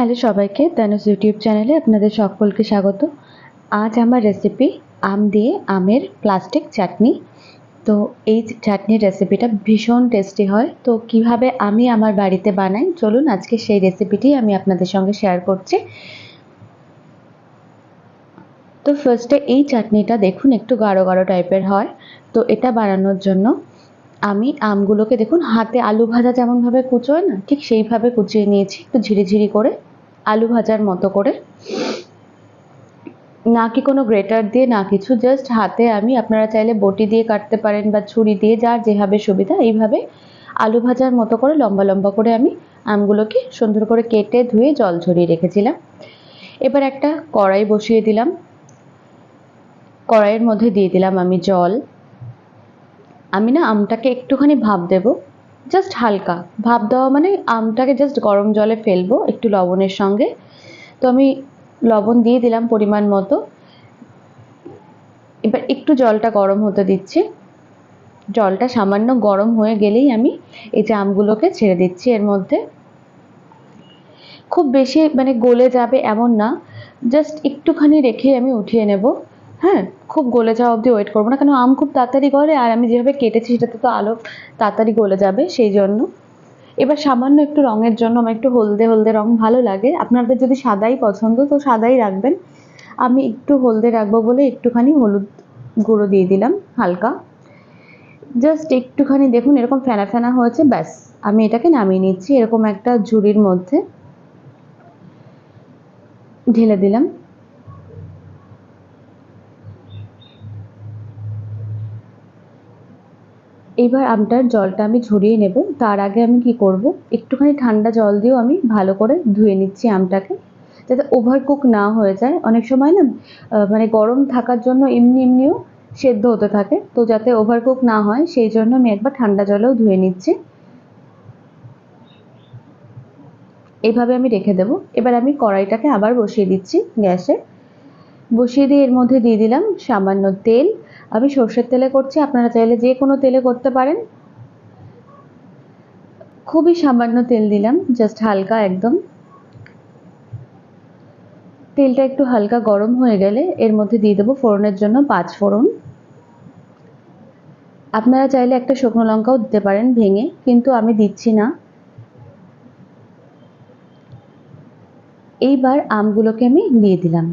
Hello সবাইকে তানুস YouTube চ্যানেলে আপনাদের সকলকে স্বাগত। আজ আমার রেসিপি আম দিয়ে আমের প্লাস্টিক চাটনি। তো এই চাটনির রেসিপিটা ভীষণ টেস্টি হয়। তো কীভাবে আমি আমার বাড়িতে বানাই? চলুন আজকে সেই রেসিপিটি আমি আপনাদের সঙ্গে শেয়ার করছি। তো ফার্স্টে এই চাটনিটা দেখুন, একটু গাঢ় গাঢ় টাইপের হয়। তো এটা বানানোর জন্য আমি আমগুলোকে দেখুন, হাতে আলু ভাজা যেমনভাবে কুচোয় না, ঠিক সেইভাবে কুচিয়ে নিয়েছি, একটু ঝিরিঝিরি করে। আলু ভাজার মতো করে। না কি কোনো গ্রেটার দিয়ে, না কিছু জাস্ট হাতে আমি, আপনারা চাইলে বটি দিয়ে কাটতে পারেন বা ছুরি দিয়ে, যার যেভাবে সুবিধা, এইভাবে আলু ভাজার মতো করে লম্বা লম্বা করে আমি আমগুলোকে সুন্দর করে কেটে ধুয়ে জল ঝরিয়ে রেখেছিলাম। এবার একটা কড়াই বসিয়ে দিলাম। কড়াইয়ের মধ্যে দিয়ে দিলাম আমি জল। আমি না আমটাকে একটুখানি ভাপ দেব। জাস্ট হালকা। ভাপ দেওয়া মানে আমটাকে জাস্ট গরম জলে ফেলব একটু লবণের সঙ্গে। তো আমি লবণ দিয়ে দিলাম পরিমাণ মতো। এবার একটু জলটা গরম হতে দিচ্ছি। জলটা সামান্য গরম হয়ে গেলেই আমি এই যে আমগুলোকে ছেড়ে দিচ্ছি এর মধ্যে। খুব বেশি মানে গলে যাবে এমন না। জাস্ট একটুখানি রেখে আমি উঠিয়ে নেব। হ্যাঁ খুব গলে যাওয়া অবধি ওয়েট করব না। কেন, আম খুব তাড়াতাড়ি গলে, আর আমি যেভাবে কেটেছি সেটাতে তো আলো তাড়াতাড়ি গলে যাবে, সেই জন্য। এবার সামান্য একটু রঙের জন্য, আমার একটু হলদে হলদে রঙ ভালো লাগে। আপনাদের যদি সাদাই পছন্দ, তো সাদাই রাখবেন। আমি একটু হলদে রাখব বলে একটুখানি হলুদ গুঁড়ো দিয়ে দিলাম, হালকা। জাস্ট একটুখানি দেখুন, এরকম ফেনা ফেনা হয়েছে, ব্যাস। আমি এটাকে নামিয়ে নিচ্ছি, এরকম একটা ঝুড়ির মধ্যে। ঢেলে দিলাম। এবার আমটার জলটা আমি ঝরিয়ে নেব। তার আগে আমি কি করব? একটুখানি ঠান্ডা জল দিয়েও আমি ভালো করে ধুয়ে নিচ্ছি আমটাকে, যাতে ওভার কুক না হয়ে যায়। অনেক সময় না মানে গরম থাকার জন্য এমনি এমনিও সেদ্ধ হতে থাকে। তো যাতে ওভার কুক না হয়, সেই জন্য আমি একবার ঠান্ডা জলেও ধুয়ে নিচ্ছি। এভাবে আমি রেখে দেবো। এবার আমি কড়াইটাকে আবার বসিয়ে দিচ্ছি গ্যাসে। বসিয়ে দিয়ে এর মধ্যে দিয়ে দিলাম সামান্য তেল। আমি সর্ষের তেলে করছি, আপনারা চাইলে যে কোনো তেলে করতে পারেন। খুবই সামান্য তেল দিলাম জাস্ট হালকা একদম। তেলটা একটু হালকা গরম হয়ে গেলে এর মধ্যে দিয়ে দেবো ফোড়নের জন্য পাঁচ ফোড়ন। আপনারা চাইলে একটা শুকনো লঙ্কাও দিতে পারেন ভেঙে, কিন্তু আমি দিচ্ছি না। এইবার আমগুলোকে আমি দিয়ে দিলাম।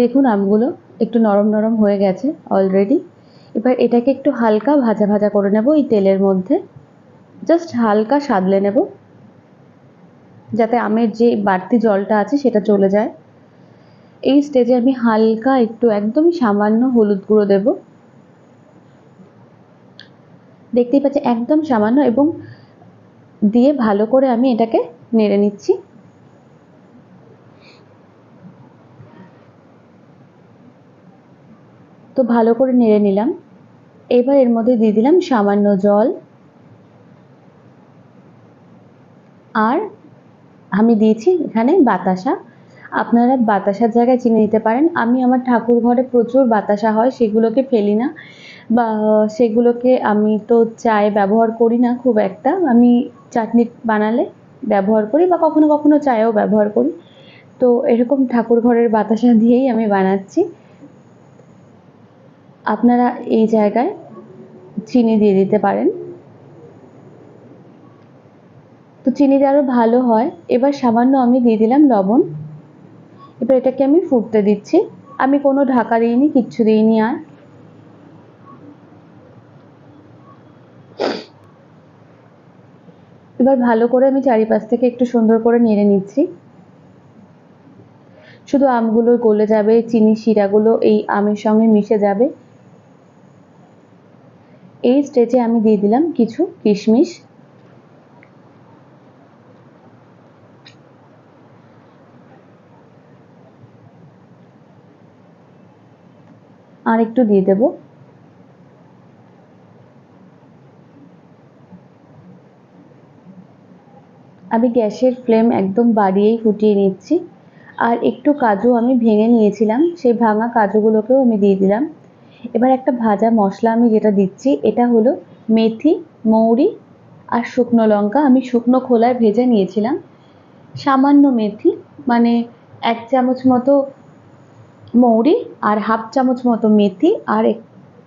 দেখুন আমগুলো একটু নরম নরম হয়ে গেছে অলরেডি এবার এটাকে একটু হালকা ভাজা ভাজা করে নেব এই তেলের মধ্যে। জাস্ট হালকা সাদলে নেব। যাতে আমের যে বাড়তি জলটা আছে সেটা চলে যায়। এই স্টেজে আমি হালকা একটু একদমই সামান্য হলুদ গুঁড়ো দেব। দেখতেই পাচ্ছি একদম সামান্য এবং দিয়ে ভালো করে আমি এটাকে নেড়ে নিচ্ছি। তো ভালো করে নেড়ে নিলাম। এবার এর মধ্যে দিয়ে দিলাম সামান্য জল। আর আমি দিয়েছি এখানে বাতাসা। আপনারা বাতাসার জায়গায় চিনি নিতে পারেন। আমি আমার ঠাকুর ঘরে প্রচুর বাতাসা হয়, সেগুলোকে ফেলি না। বা সেগুলোকে আমি তো চায়ে ব্যবহার করি না খুব একটা। আমি চাটনি বানালে ব্যবহার করি বা কখনো কখনো চায়েও ব্যবহার করি। তো এরকম ঠাকুর ঘরের বাতাসা দিয়েই আমি বানাচ্ছি। আপনারা এই জায়গায় চিনি দিয়ে দিতে পারেন। তো চিনি দিয়ে আরও ভালো হয়। এবার সামান্য আমি দিয়ে দিলাম লবণ। এবার এটাকে আমি ফুটতে দিচ্ছি। আমি কোনো ঢাকা দিইনি, কিচ্ছু দিইনি আর। এবার ভালো করে আমি চারিপাশ থেকে একটু সুন্দর করে নেড়ে নিচ্ছি। শুধু আমগুলো গলে যাবে চিনি শিরাগুলো এই আমের সঙ্গে মিশে যাবে। এই স্টেজে আমি দিয়ে দিলাম কিছু কিশমিশ। আর একটু দিয়ে দেব। আমি গ্যাসের ফ্লেম একদম বাড়িয়েই ফুটিয়ে নিচ্ছি। আর একটু কাজু আমি ভেঙে নিয়েছিলাম, সেই ভাঙা কাজুগুলোকেও আমি দিয়ে দিলাম। এবার একটা ভাজা মশলা আমি যেটা দিচ্ছি, এটা হলো মেথি, মৌরি আর শুকনো লঙ্কা। আমি শুকনো খোলায় ভেজে নিয়েছিলাম। সামান্য মেথি মানে এক চামচ মতো মৌরি আর হাফ চামচ মতো মেথি আর এক-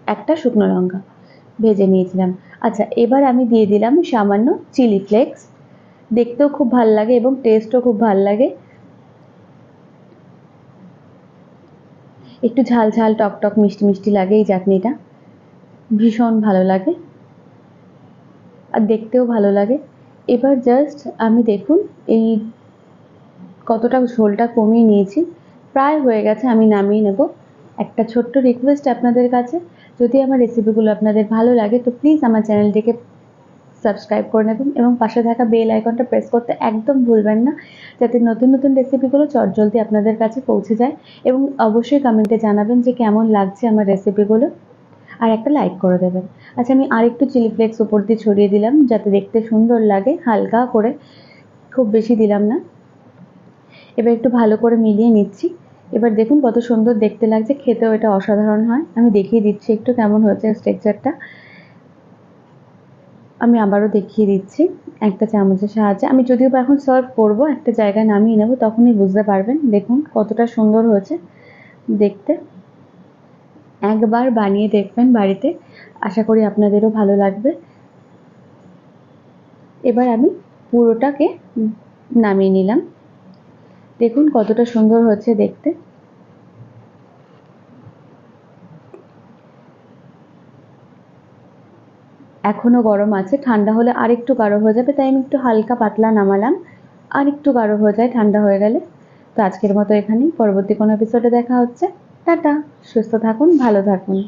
একটা শুকনো লঙ্কা ভেজে নিয়েছিলাম। আচ্ছা এবার আমি দিয়ে দিলাম সামান্য চিলি ফ্লেক্স। দেখতেও খুব ভালো লাগে এবং টেস্টও খুব ভালো লাগে। একটু ঝাল ঝাল, টক টক, মিষ্টি মিষ্টি লাগে এই চাটনিটা। ভীষণ ভালো লাগে। আর দেখতেও ভালো লাগে। এবার জাস্ট আমি দেখুন এই কতটা ঝোলটা কমিয়ে নিয়েছি। প্রায় হয়ে গেছে, আমি নামিয়ে নেব। একটা ছোট্ট রিকোয়েস্ট আপনাদের কাছে। যদি আমার রেসিপিগুলো আপনাদের ভালো লাগে, তো প্লিজ আমার চ্যানেলটিকে সাবস্ক্রাইব করে নেবেন এবং পাশে থাকা বেল আইকনটা প্রেস করতে একদম ভুলবেন না, যাতে নতুন নতুন রেসিপিগুলো চটজলদি আপনাদের কাছে পৌঁছে যায় এবং অবশ্যই কমেন্টে জানাবেন যে কেমন লাগছে আমার রেসিপিগুলো আর একটা লাইক করে দেবেন। আচ্ছা আমি আরেকটু চিলি ফ্লেক্স উপর দিয়ে ছড়িয়ে দিলাম, যাতে দেখতে সুন্দর লাগে, হালকা করে। খুব বেশি দিলাম না। এবার একটু ভালো করে মিলিয়ে নিচ্ছি। এবার দেখুন কত সুন্দর দেখতে লাগছে, খেতেও এটা অসাধারণ হয়। আমি দেখিয়ে দিচ্ছি একটু কেমন হয়েছে স্ট্রাকচারটা আমি আবারও দেখিয়ে দিচ্ছি। একটা চামচের সাহায্যে। আমি যদিও বা এখন সার্ভ করব, একটা জায়গায় নামিয়ে নেব, তখনই বুঝতে পারবেন। দেখুন কতটা সুন্দর হয়েছে দেখতে। একবার বানিয়ে দেখবেন বাড়িতে। আশা করি আপনাদেরও ভালো লাগবে। এবার আমি পুরোটাকে নামিয়ে নিলাম। দেখুন কতটা সুন্দর হচ্ছে দেখতে। এখনও গরম আছে, ঠান্ডা হলে আরেকটু গাঢ় হয়ে যাবে, তাই আমি একটু হালকা পাতলা নামালাম, আরেকটু গাঢ় হয়ে যায়, ঠান্ডা হয়ে গেলে। তো আজকের মতো এখানেই, পরবর্তী কোনো এপিসোডে দেখা হচ্ছে। টাটা, সুস্থ থাকুন, ভালো থাকুন।